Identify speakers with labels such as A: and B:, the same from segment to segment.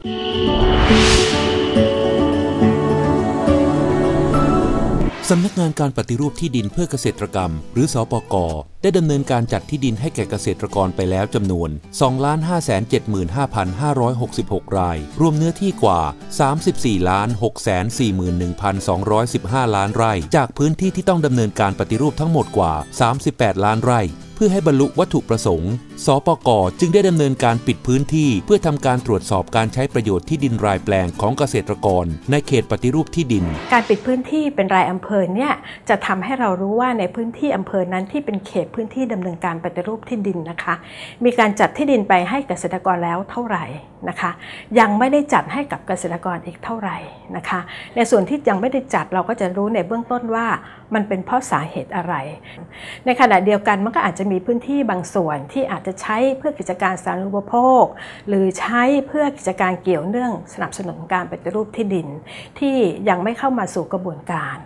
A: สำนักงานการปฏิรูปที่ดินเพื่อเกษตรกรรม หรือสอปกได้ดำเนินการจัดที่ดินให้แก่เกษตรกรไปแล้วจำนวน 2,575,566 ราย รวมเนื้อที่กว่า 34,641,215 ล้านไร่ จากพื้นที่ที่ต้องดำเนินการปฏิรูปทั้งหมดกว่า 38 ล้านไร่เพื่อให้บรรลุวัตถุประสงค์ สปกจึงได้ดำเนินการปิดพื้นที่ เพื่อทำการตรวจสอบการใช้ประโยชน์ที่ดินรายแปลงของเกษตรกร ในเขตปฏิรูปที่ดิน
B: การปิดพื้นที่เป็นรายอำเภอเนี่ยจะทำให้เรารู้ว่าในพื้นที่อำเภอนั้นที่เป็นเขตพื้นที่ดำเนินการปฏิรูปที่ดินนะคะ มีการจัดที่ดินไปให้เกษตรกรแล้วเท่าไหร่นะคะ ยังไม่ได้จัดให้กับเกษตรกรอีกเท่าไหร่นะคะ ในส่วนที่ยังไม่ได้จัดเราก็จะรู้ในเบื้องต้นว่า มันเป็นเพราะสาเหตุอะไร ในขณะเดียวกันมันก็อาจจะมีพื้นที่บางส่วนที่อาจจะใช้เพื่อกิจการสาธารณูปโภค หรือใช้เพื่อกิจการเกี่ยวเนื่องสนับสนุนการปฏิรูปที่ดิน ที่ยังไม่เข้ามาสู่กระบวนการ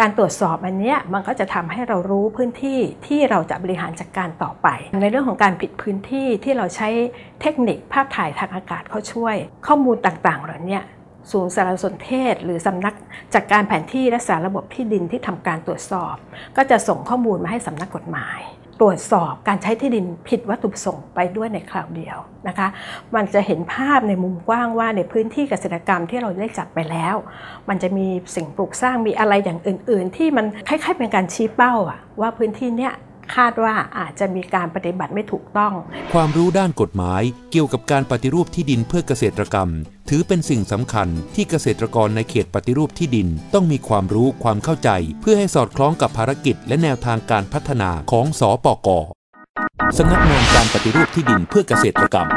B: การตรวจสอบอันเนี้ยมันก็จะทำให้เรารู้พื้นที่ที่เราจะบริหารจัดการต่อไป ในเรื่องของการปิดพื้นที่ที่เราใช้เทคนิคภาพถ่ายทางอากาศเข้าช่วย ข้อมูลต่างๆเหล่านี้ ศูนย์สารสนเทศ หรือสำนักจัดการแผนที่และสารระบบที่ดินที่ทำการตรวจสอบ ก็จะส่งข้อมูลมาให้สำนักกฎหมาย ตรวจสอบการใช้ที่ดินผิดวัตถุประสงค์ไปด้วยในคราวเดียวนะคะ มันจะเห็นภาพในมุมกว้างว่าในพื้นที่เกษตรกรรมที่เราได้จัดไปแล้ว มันจะมีสิ่งปลูกสร้างมีอะไรอย่างอื่น ๆ ที่มันคล้ายๆเป็นการชี้เป้าอะว่าพื้นที่เนี้ยคาดว่าอาจจะมีการปฏิบัติไม่ถูกต้อง
A: ความรู้ด้านกฎหมายเกี่ยวกับการปฏิรูปที่ดินเพื่อเกษตรกรรม ถือเป็นสิ่งสำคัญที่เกษตรกรในเขตปฏิรูปที่ดิน ต้องมีความรู้ความเข้าใจ เพื่อให้สอดคล้องกับภารกิจ และแนวทางการพัฒนาของสอปกสำนักงานการปฏิรูปที่ดินเพื่อเกษตรกรรม